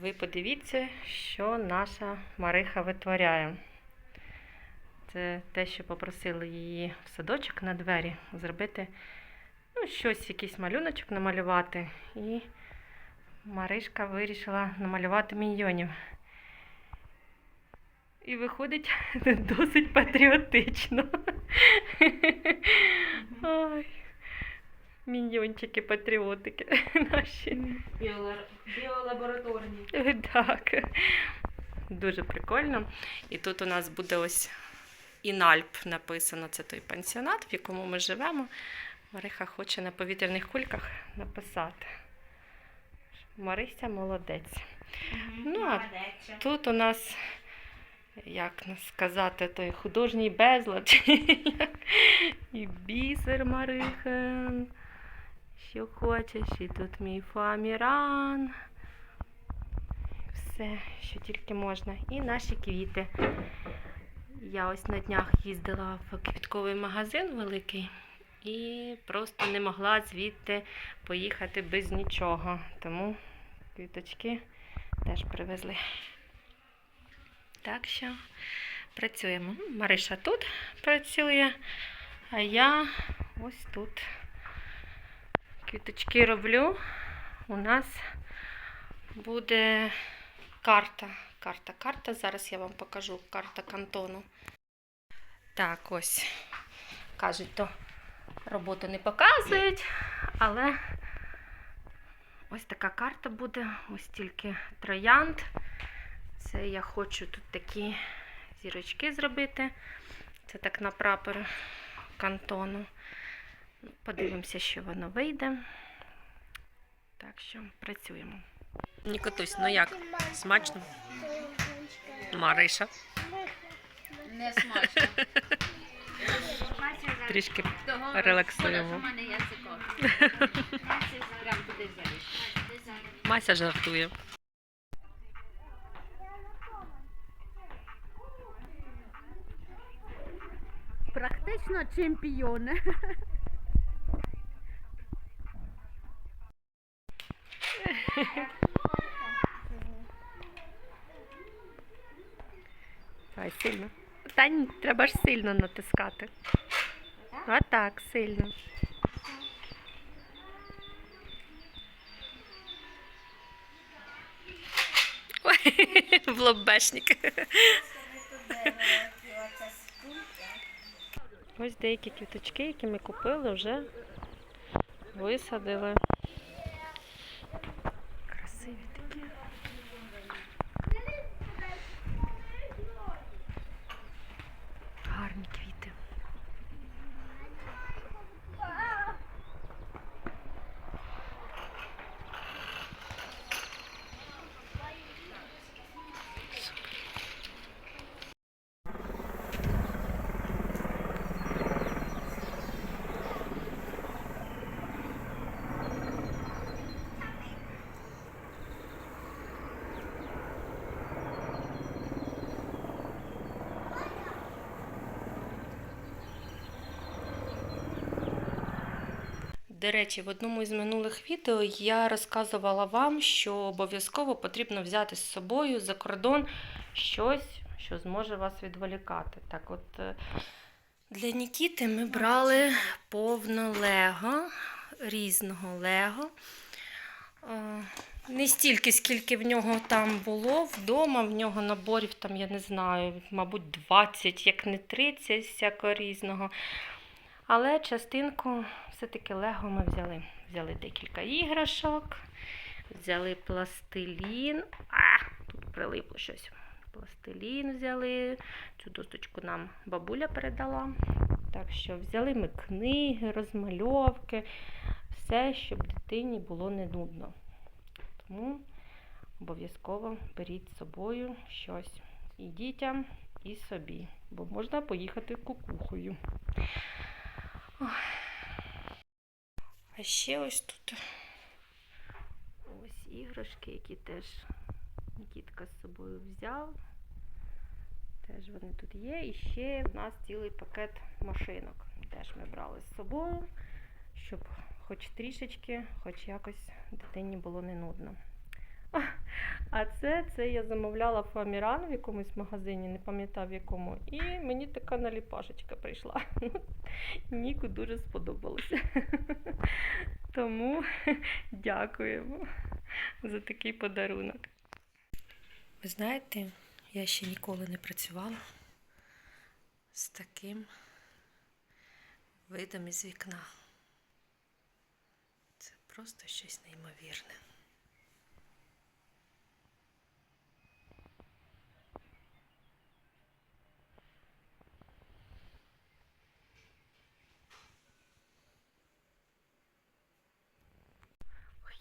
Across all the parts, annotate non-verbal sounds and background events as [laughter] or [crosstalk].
Ви подивіться, що наша Мариха витворяє. Це те, що попросили її в садочок на двері зробити ну, щось, якийсь малюночок намалювати. І Маришка вирішила намалювати міньйонів. І виходить [laughs] досить патріотично. [laughs] Ой, міньйончики, патріотики [laughs] наші. Біолабораторні. [laughs] Так. Дуже прикольно. І тут у нас буде ось Інальп написано. Це той пансіонат, в якому ми живемо. Мариха хоче на повітряних кульках написати. Марися молодець. Ну, а Тут у нас, як сказати, той художній безлад. [laughs] І бісер Марихин. Що хочеш, і тут мій фаміран. Все, що тільки можна. І наші квіти. Я ось на днях їздила в квітковий магазин великий і просто не могла звідти поїхати без нічого. Тому квіточки теж привезли. Так що працюємо. Мариша тут працює, а я ось тут квіточки роблю. У нас буде карта. Карта, карта. Зараз я вам покажу карта кантону. Так, ось. Кажуть, то роботу не показують, але ось така карта буде. Ось тільки троянд. Це я хочу тут такі зірочки зробити. Це так на прапор кантону. Подивимося, що воно вийде. Так що працюємо. Нікотусь, ну як? Смачно? Мариша. Не смачно. [laughs] Трішки Релаксуємо. [laughs] Мася жартує. Практично чемпіон. [laughs] [laughs] Ай, сильно. Та ні, треба ж сильно натискати. А так, сильно. Ой, [laughs] в лобешник. Ось деякі квіточки, які ми купили, вже висадили. Красиві такі. Гарні квіти. До речі, в одному із минулих відео я розказувала вам, що обов'язково потрібно взяти з собою за кордон щось, що зможе вас відволікати. Так, от е, для Нікіти ми брали повно лего, різного лего. Е, Не стільки, скільки в нього там було вдома, в нього наборів, там, я не знаю, мабуть, 20, як не 30, всякого різного. Але частинку все-таки Лего ми взяли. Взяли декілька іграшок, взяли пластилін. А, тут прилипло щось. Пластилін взяли. Цю досточку нам бабуля передала. Так що взяли ми книги, розмальовки, все, щоб дитині було не нудно. Тому обов'язково беріть з собою щось і дітям, і собі, бо можна поїхати кукухою. А ще ось тут ось іграшки, які теж Нікітка з собою взяв. Теж вони тут є. І ще в нас цілий пакет машинок. Теж ми брали з собою, щоб хоч трішечки, хоч якось дитині було не нудно. А це, це я замовляла фоаміран в якомусь магазині, не пам'ятаю в якому. І мені така наліпашечка прийшла. [laughs] Ніку дуже сподобалося. [laughs] Тому [laughs] дякуємо за такий подарунок. Ви знаєте, я ще ніколи не працювала з таким видом із вікна. Це просто щось неймовірне.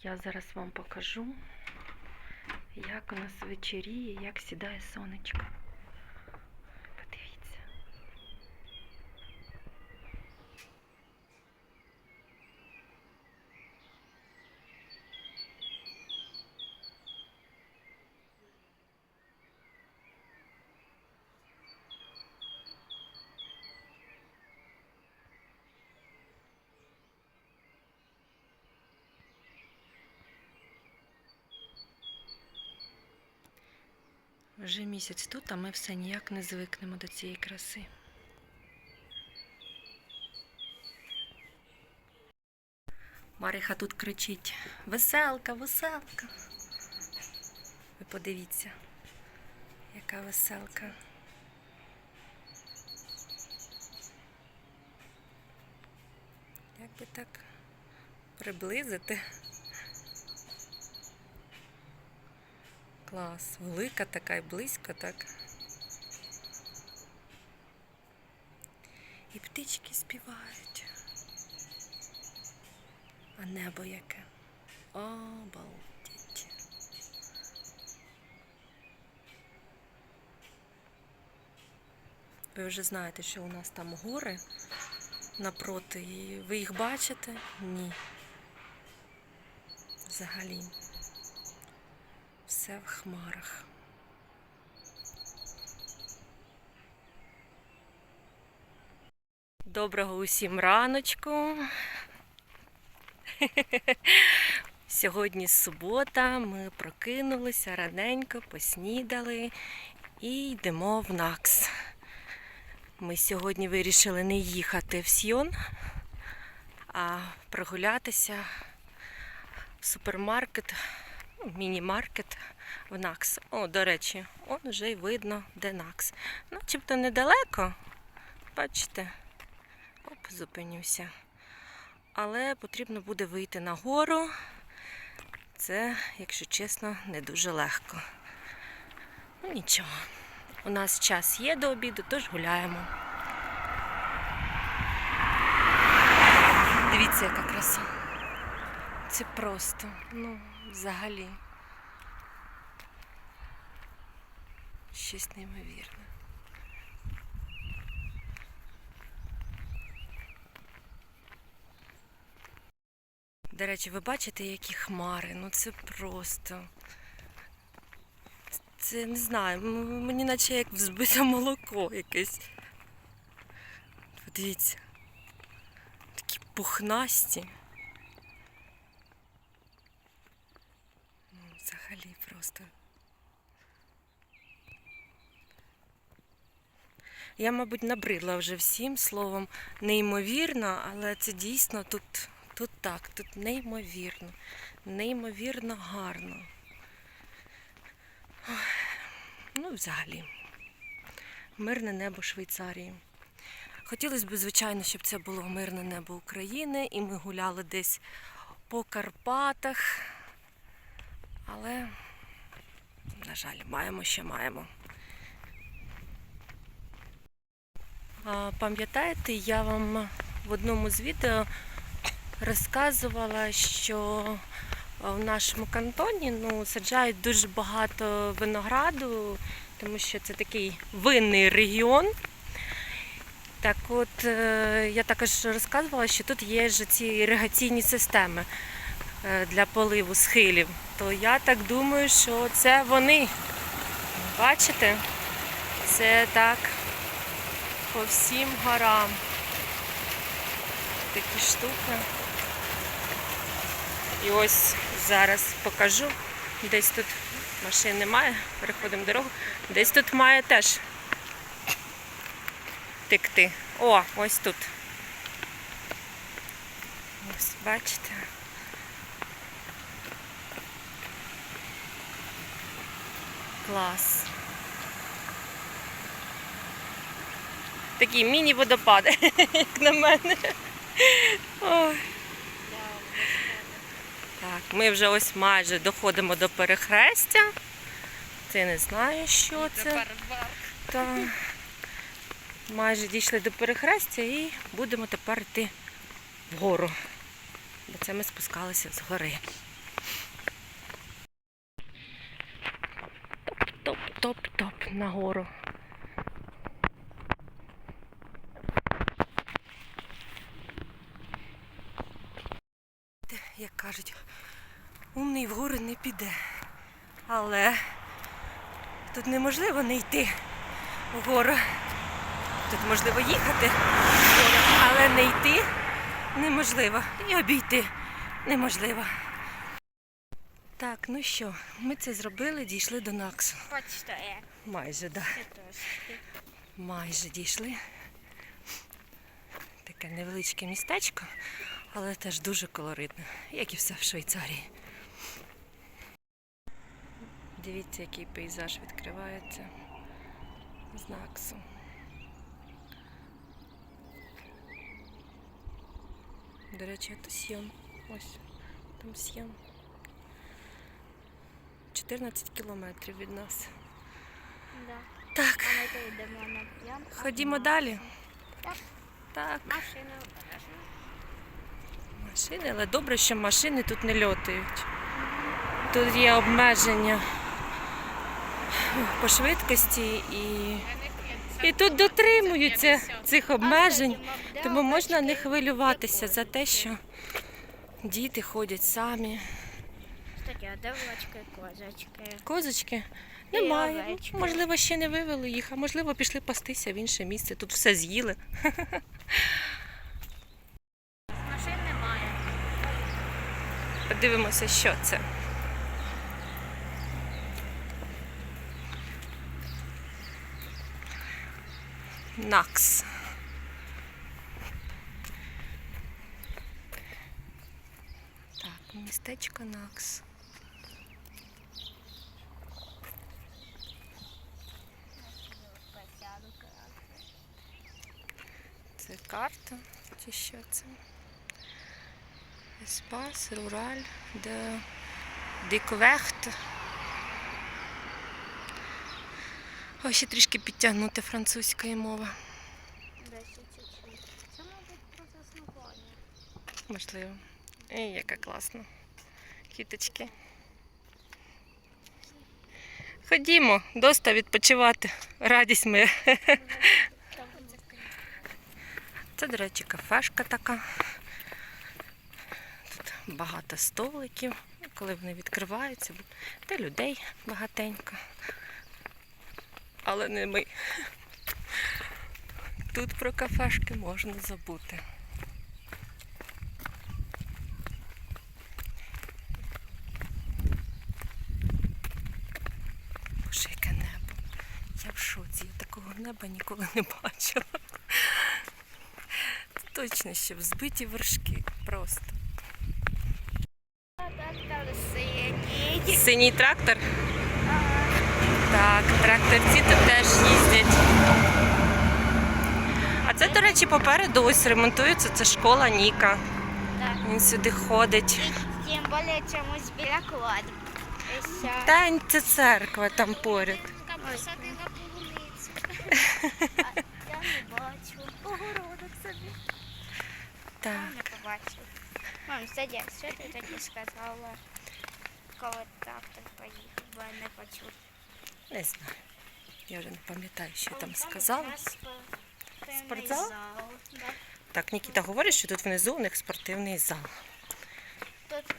Я зараз вам покажу, як у нас вечоріє, як сідає сонечко. Вже місяць тут, а ми все ніяк не звикнемо до цієї краси. Мариха тут кричить: Веселка, веселка. Ви подивіться, яка веселка. Як би так приблизити? Клас, велика така і близько так. І птички співають. А небо яке. Обалдіть. Ви вже знаєте, що у нас там гори напроти. І ви їх бачите? Ні. Взагалі. Все в хмарах. Доброго усім раночку. [laughs] Сьогодні субота, ми прокинулися раненько, поснідали і йдемо в НАКС. Ми сьогодні вирішили не їхати в Сьйон, а прогулятися в супермаркет міні-маркет в НАКС. О, до речі, он вже й видно, де НАКС. Начебто недалеко. Бачите? Оп, зупинюся. Але потрібно буде вийти на гору. Це, якщо чесно, не дуже легко. Ну нічого. У нас час є до обіду, тож гуляємо. Дивіться, яка краса. Це просто, ну, взагалі. Щось неймовірне. До речі, ви бачите, які хмари? Ну це просто. Це не знаю, мені наче як взбите молоко якесь. Подивіться. Такі пухнасті. Ну, взагалі просто. Я, мабуть, набридла вже всім словом неймовірно, але це дійсно тут, тут так, тут неймовірно, неймовірно гарно. Ну, взагалі, мирне небо Швейцарії. Хотілося б, звичайно, щоб це було мирне небо України, і ми гуляли десь по Карпатах. Але, на жаль, маємо, що маємо. Пам'ятаєте, я вам в одному з відео розказувала, що в нашому кантоні ну, саджають дуже багато винограду, тому що це такий винний регіон. Так от, е, я також розказувала, що тут є ці іригаційні системи для поливу схилів. То я так думаю, що це вони. Бачите? Це так по всім горам. Такі штуки. І ось зараз покажу. Десь тут машин немає, переходимо дорогу. Десь тут має теж текти. О, ось тут. Ось, бачите. Клас. Такі міні-водопади, [laughs] як на мене. Ой. Так, ми вже ось майже доходимо до перехрестя. Ти не знаєш, що це. Так. Майже дійшли до перехрестя і будемо тепер йти вгору. Бо це ми спускалися з гори. Топ-топ-топ нагору. Як кажуть, умний вгору не піде. Але тут неможливо не йти вгору. Тут можливо їхати вгору, але не йти неможливо. І обійти неможливо. Так, ну що, ми це зробили, дійшли до Наксу. Почти. Майже, так. Це. Майже дійшли. Таке невеличке містечко, але теж дуже колоритне, як і все в Швейцарії. Дивіться, який пейзаж відкривається з Наксу. До речі, це Сьєм. Ось там Сьєм. 14 кілометрів від нас. Да. Так, А ми йдемо на п'ям. ходімо далі. Так. Так. Машина. Машини, але добре, що машини тут не льотають. Тут є обмеження по швидкості і, і тут дотримуються цих обмежень, тому можна не хвилюватися за те, що діти ходять самі. Де козочки? Козочки І немає. овечки. Можливо, ще не вивели їх, а можливо, пішли пастися в інше місце. Тут все з'їли. Машин немає. Подивимося, що це. Накс. Так, містечко Накс. Це карта, чи що це? Espace rural de découverte. Ось ще трішки підтягнути французької мови. Це, мабуть, про заснування. Можливо. І яка класна. Квіточки. Ходімо, доста відпочивати. Радість ми. Це, до речі, кафешка така. Тут багато столиків. Коли вони відкриваються, та людей багатенько. Але не ми. Тут про кафешки можна забути. Боже, яке небо. Я в шоці, я такого неба ніколи не бачила. Точно ще взбиті вершки. Просто. Синій. Трактор. Так, тракторці тут теж їздять. А це, до речі, попереду ось ремонтується. Це школа Ніка. Він сюди ходить. Тим більше чомусь біля кладбища. Та це церква там поряд. Посадила полуницю. А Я не бачу. Огородок собі. Я Так. не побачив. Мам, Садя, що ти тоді сказала, коли трактор поїхав, бо я не почув. Не знаю. Я вже не пам'ятаю, що я там сказала. Спортзал? да. Так, Нікіта говорить, що тут внизу у них спортивний зал. Тут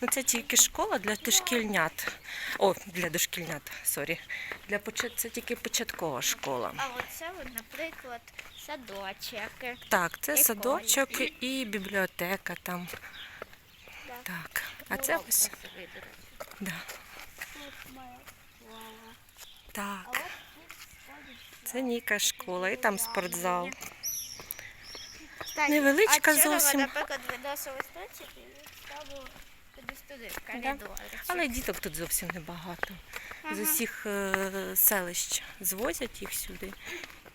Ну це тільки школа для дошкільнят. О, для дошкільнят, сорі. Для почат... Це тільки початкова школа. А оце, наприклад, садочок. Так, це І садочок і бібліотека там. Да. Так. А це ось Урок виберуть. Да. Тут моя школа. Так, це Ніка школа, і там спортзал. Невеличка а вчора, зовсім. наприклад, видоси листочок і ставив кудись туди, в коридор. Але діток тут зовсім небагато. З усіх е, селищ звозять їх сюди.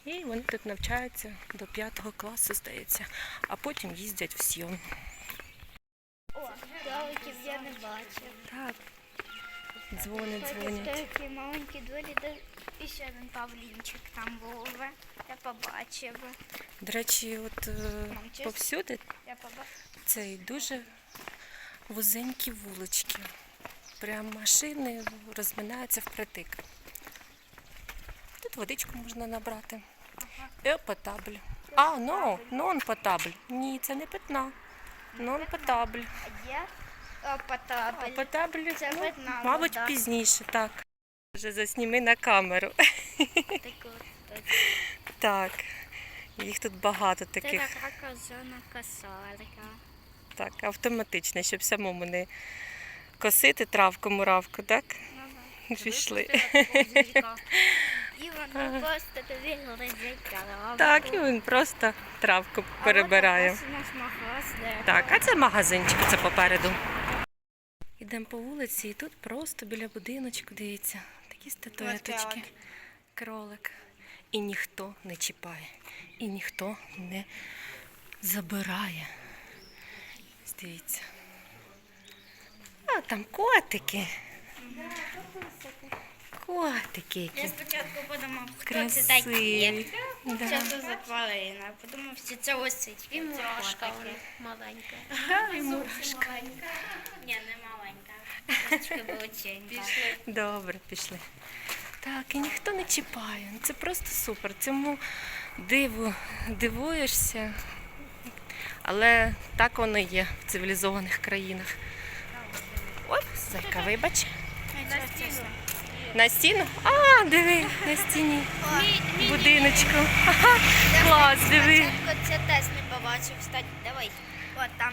І вони тут навчаються до п'ятого класу, здається, а потім їздять в Сйон. О, далеків я не бачив. Так. Дзвонять, дзвонять. Такі маленькі двері, де і ще один павлінчик там був. Я побачив. До речі, от е, повсюди Я побачив. Це дуже вузенькі вулички. Прям машини розминаються впритик. Тут водичку можна набрати. Е, потабль. А, ну, нон потабль. Ні, це не питна. Нон потабль. Потабель. потабль, Це ну, питна мабуть, вода. пізніше, так. Вже засніми на камеру. Так от. Так. Їх тут багато Це таких. така казана косарка. Так, автоматично, щоб самому не косити травку муравку, так? Пішли. [laughs] І воно просто тобі лежить. Так, і він просто травку перебирає. Так, а це магазинчик, це попереду. Йдемо по вулиці, і тут просто біля будиночку, дивіться, такі статуеточки. Кролик. І ніхто не чіпає, і ніхто не забирає. Ось Дивіться. А там котики. Котики Я які спочатку подумав, хто це такі. красиві. Да. Це за тварина? Подумав, що це лисичка. І мурашка маленька. і мурашка. Ні, не маленька. [laughs] Трошки величенька. Добре, пішли. Так, і ніхто не чіпає. Ну, Це просто супер. Цьому диву дивуєшся. Але так воно є в цивілізованих країнах. Оп, зайка, вибач. На стіну? А, диви, на стіні. Будиночку. Ага, клас, диви. Це теж не побачив. Кстати, давай. От там.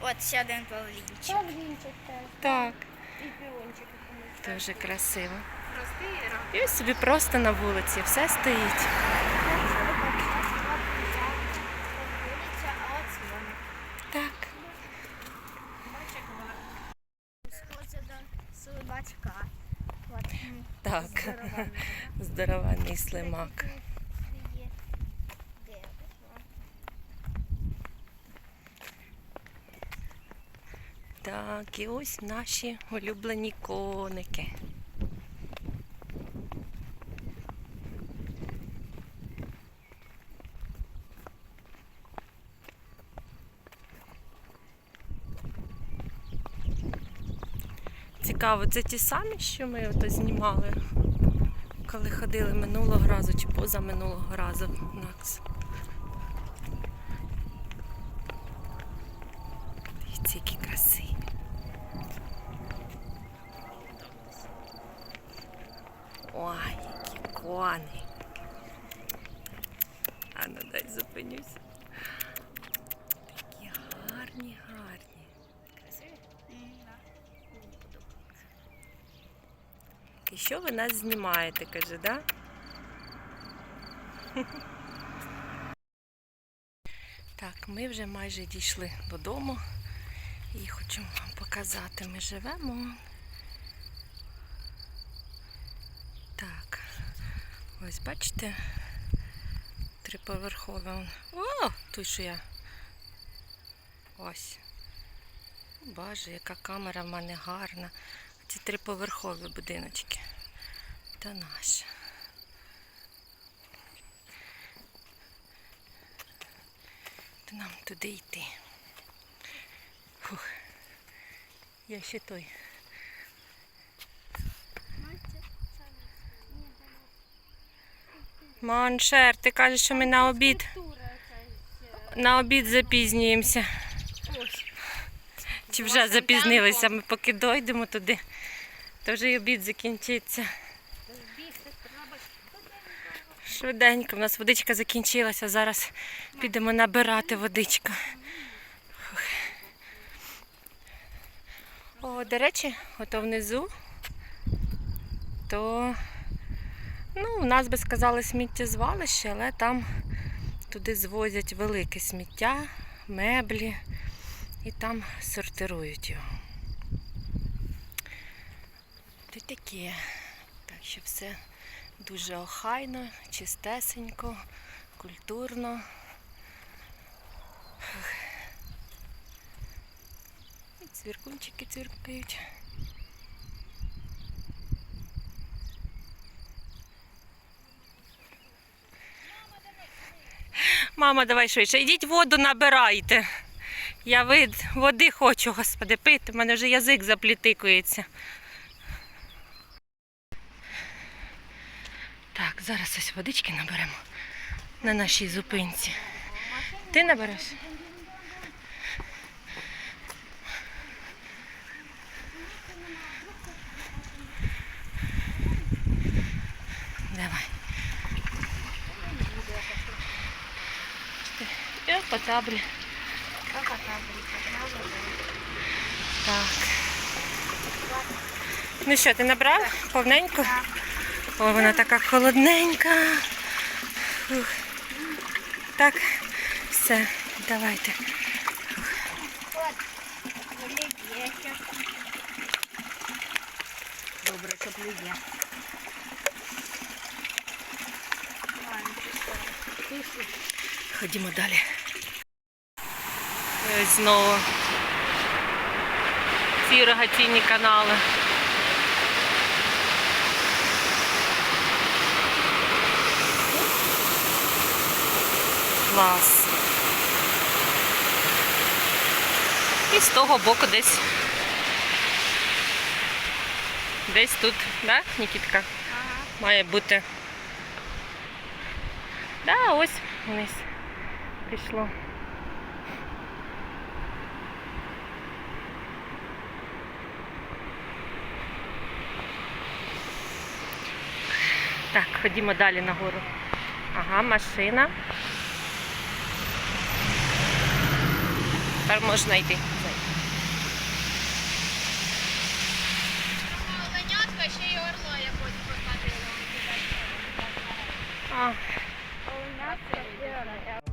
От ще один павлінчик. Так, дуже красиво. І ось собі просто на вулиці все стоїть. Вулиця, а от дзвоник. Так. Схоже до слибачка. От. Так, здоровенний слимак. Так, і ось наші улюблені коники. Цікаво, це ті самі, що ми ото знімали, коли ходили минулого разу чи позаминулого разу в НАКС. Дивіться, які красиві. Ой, які кони. А ну дай зупинюся. Такі гарні, гарні. І що ви нас знімаєте, каже, да? [laughs] Так, ми вже майже дійшли додому. І хочу вам показати, ми живемо. Так, ось бачите, триповерхове. О, тут що я. Ось. Боже, яка камера в мене гарна. Ці триповерхові будиночки. Та наша. То нам туди йти. Фух. Я ще той. Маншер, ти кажеш, що ми на обід. На обід запізнюємося. Чи вже запізнилися? Ми поки дойдемо туди, то вже й обід закінчиться. Швиденько, в нас водичка закінчилася, зараз підемо набирати водичку. О, до речі, ото внизу, то ну, у нас би сказали сміттєзвалище, але там туди звозять велике сміття, меблі і там сортирують його. Ти таке. Так що все дуже охайно, чистесенько, культурно. Цвіркунчики цвіркають. Мама, давай швидше. Ідіть воду набирайте. Я вид, води хочу, господи, пити. У мене вже язик заплітикується. Зараз ось водички наберемо на нашій зупинці. Ти набереш? Давай. І по таблі. Так. Ну що, ти набрав повненько? Ой, вона така холодненька. Фух. Так, все, давайте. Добре, що плює. Ходімо далі. І ось знову ці іригаційні канали. Клас. І з того боку десь. Десь тут, да, Нікітка? Має бути. Да, ось вниз пішло. Так, ходімо далі нагору. Ага, машина. Тепер можна йти. Оленятка ще й орла якось прокатила. Оленятка.